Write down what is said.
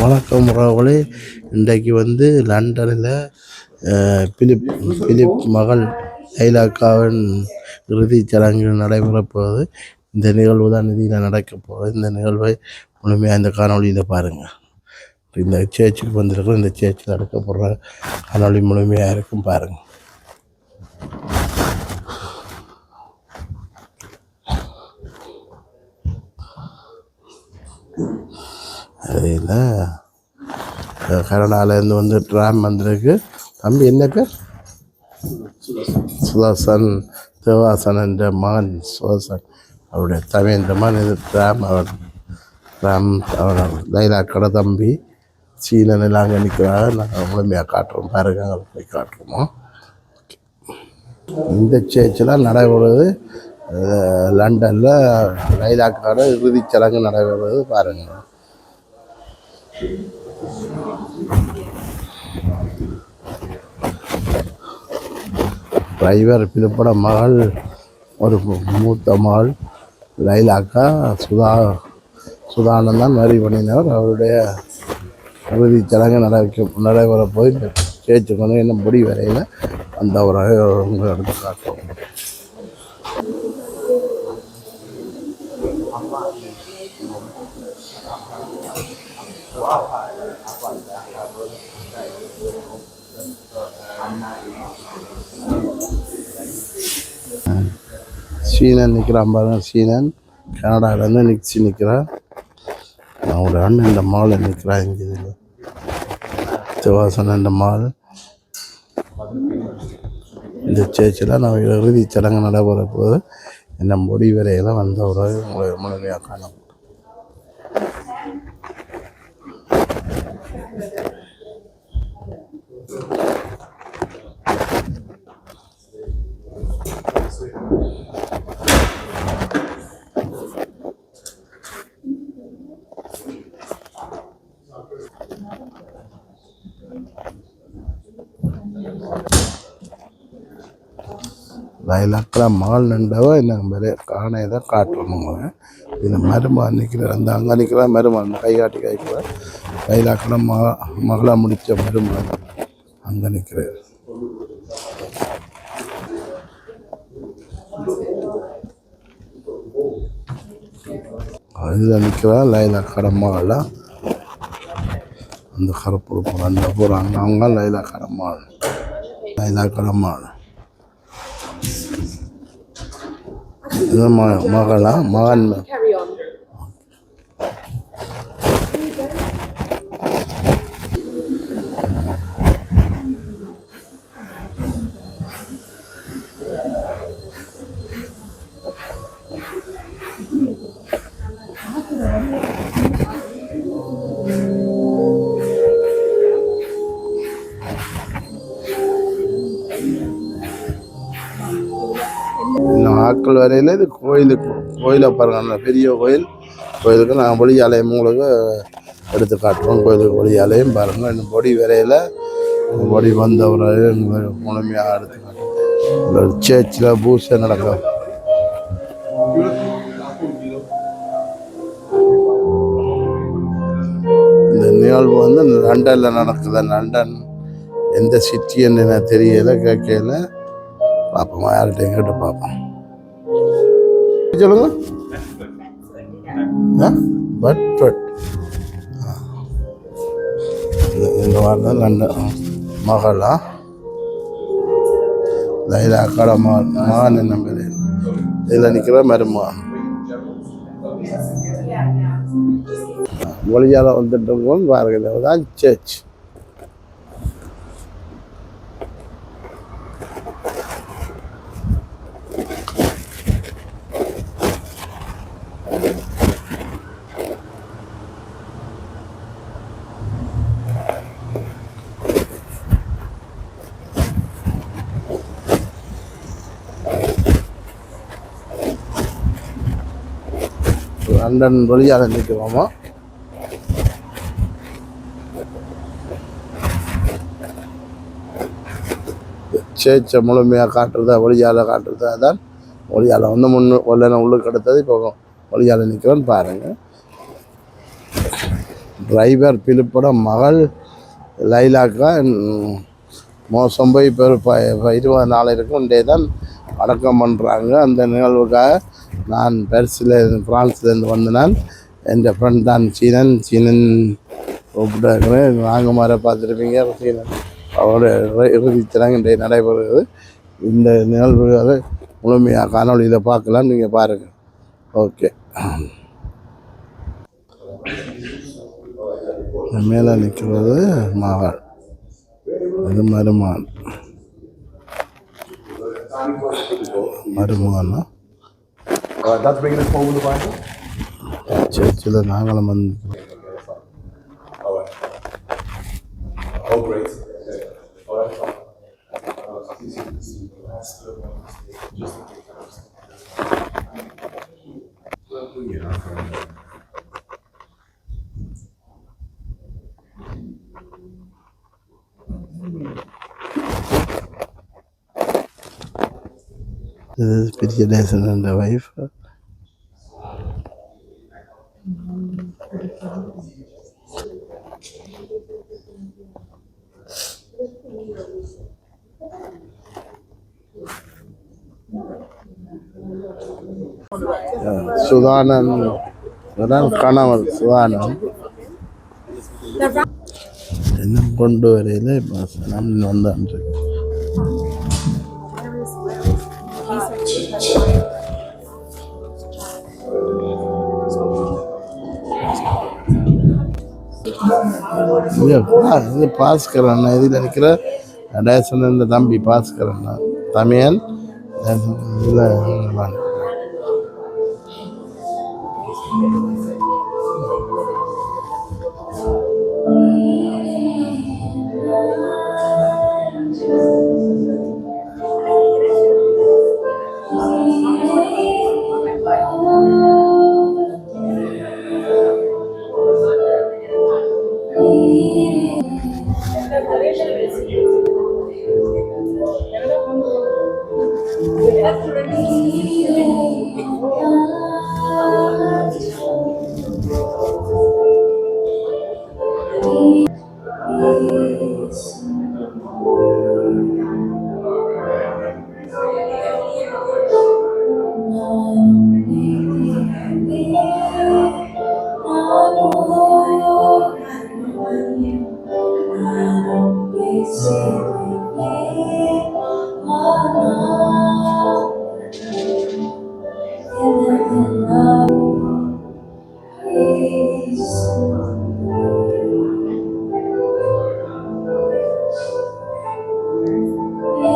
வணக்கம் உறவுகளே. இன்றைக்கு வந்து லண்டனில் பிலிப் பிலிப் மகள் லைலாக்காவின் இறுதிச் சடங்கு நடைபெறப் போகுது இந்த நிகழ்வு தான் நிதியில் நடக்கப் போகுது. இந்த நிகழ்வை முழுமையாக இந்த காணொளியில் பாருங்கள் இந்த சேர்ச்சுக்கு வந்திருக்கிறோம் இந்த சேர்ச்சில் நடக்கப்படுற காணொளி முழுமையாக இருக்கும் பாருங்கள் அதில் கனடாலேருந்து வந்து ட்ராம் வந்திருக்கு. தம்பி என்ன பேர்? சுதாசன் தேவாசன் என்ற மகன் சுதாசன் அவருடைய தமையன்ற மகன் இது ட்ராம் அவர். ட்ராம் அவர். லைலா கடை தம்பி. சீனன் எல்லாம் அங்கே நிற்கிறாங்க நாங்கள் முழுமையாக காட்டுறோம். பாருங்க அங்கே போய் காட்டுறோமோ? இந்த சேர்ச்சில் நடைபெறுவது லண்டனில் லைலாக்கான இறுதிச் சடங்கு நடைபெறுவது பாருங்கள் டிரைவர் பிலிப்பட மகள் ஒரு மூத்த மகள் லைலாக்கா சுதா சுதானந்தான் மரி பண்ணினவர் அவருடைய இறுதிச் சடங்கு நடக்க நடைபெற போய் சேர்த்து கொண்டு என்ன முடி வரையில் அந்த ஒரு உங்களை எடுத்து காட்டுவோம். சீனன் நிற்கிறான் பாருங்க சீனன். கனடாவிலேருந்து நிச்சு நிற்கிறான் அவங்களோட அண்ணன் இந்த மால் நிற்கிறான் இங்கே இதில். சிவாசன் இந்த மால் இந்த சேர்ச்சில் நான் இறுதி சடங்கு நடைபெற போது இந்த முடிவரையெல்லாம் வந்த ஒரு உங்களை முழுமையாக காணும். லைலாக்கில் மால் நின்றவ என்ன மாதிரி காணை தான் காட்டணுங்க. இந்த மருமகன் நிற்கிற அந்த அங்கே நிற்கிற மருமகன் கை காட்டி கைக்கிற லைலாக்கில் மக முடித்த பெருமாள் அங்கே நிற்கிறார் இதில் நிற்கிறா லைலா கடம்மாவில் அந்த கருப்பு அந்த போகிறாங்க அவங்க லைலா கடம்மாள் லைலா கடம்மாள் மகளா. மகன் நாட்கள் வரையில் இது கோயிலுக்கு கோயிலை பாருங்க பெரிய கோயில். கோயிலுக்கு நான் ஒளியாலயம் உங்களுக்கு எடுத்து காட்டுவோம் கோயிலுக்கு ஒளியாலயம் பாருங்கள் இன்னும் பொடி வரையில் பொடி வந்தவரை முழுமையாக எடுத்து காட்டுவோம் சேர்ச்சில் பூசை நடக்கும். இந்த நிகழ்வு வந்து லண்டனில் நடக்குது. லண்டன் எந்த சிட்டின்னு எனக்கு தெரியல கேட்கல. பார்ப்போம் யார்கிட்டையும் கேட்டு பார்ப்போம் சொல்லுங்க. ஆ? பட்ஃபட் இந்த வாரம் தான் லண்டன் மகளா? லைலா அக்காட மகன் மகன் என்ன பேர்? இதில் நிற்கிற மருமகன் மொழியால் வந்துட்டு பாருங்க தான் சர்ச் லண்டன் வழியால் நிற்கிறோமா? சேச்சை முழுமையாக காட்டுறதா ஒளியால் காட்டுறதா தான் ஒளியால் வந்து முன்னு ஒல்லைன உள்ளுக்கு எடுத்தது இப்போ ஒளியால் நிற்கிறோன்னு பாருங்கள் டிரைவர் பிலிப்போட மகள் லைலாக்கா. மோசம் போய் இப்போ இருபது நாள் இருக்கும். டே தான் அடக்கம் பண்ணுறாங்க அந்த நிகழ்வுக்காக நான் பரிசில் ஃப்ரான்ஸ்லேருந்து வந்த நான் என் ஃப்ரெண்ட் தான் சீனன். சீனன் கூப்பிட்டுருக்கிறேன். நாங்கள் மாதிரி பார்த்துருப்பீங்க. சீனன் அவரோட இறுதி இறுதிச்சடங்கு இன்றைய நடைபெறுகிறது. இந்த நிகழ்வுகளை முழுமையாக காணொலியில் பார்க்கலாம். நீங்கள் பாருங்கள் ஓகே. மேலே நிற்கிறது மகள். அது மருமான் மருமகனா Uh. சர்ச்சில் நாங்களும் வந்து All இது பெரிய நேசன் என்ற வைஃப் சுதானன் சுதான் கணவர் சுதானன் இன்னும் கொண்டு வரையில் இப்போ நான் வந்தான் இது பா- பாஸ்கர் அண்ணா. இதில் இருக்கிற டேசன் இந்த தம்பி பாஸ்கர் அண்ணா. தமிழன் இதில்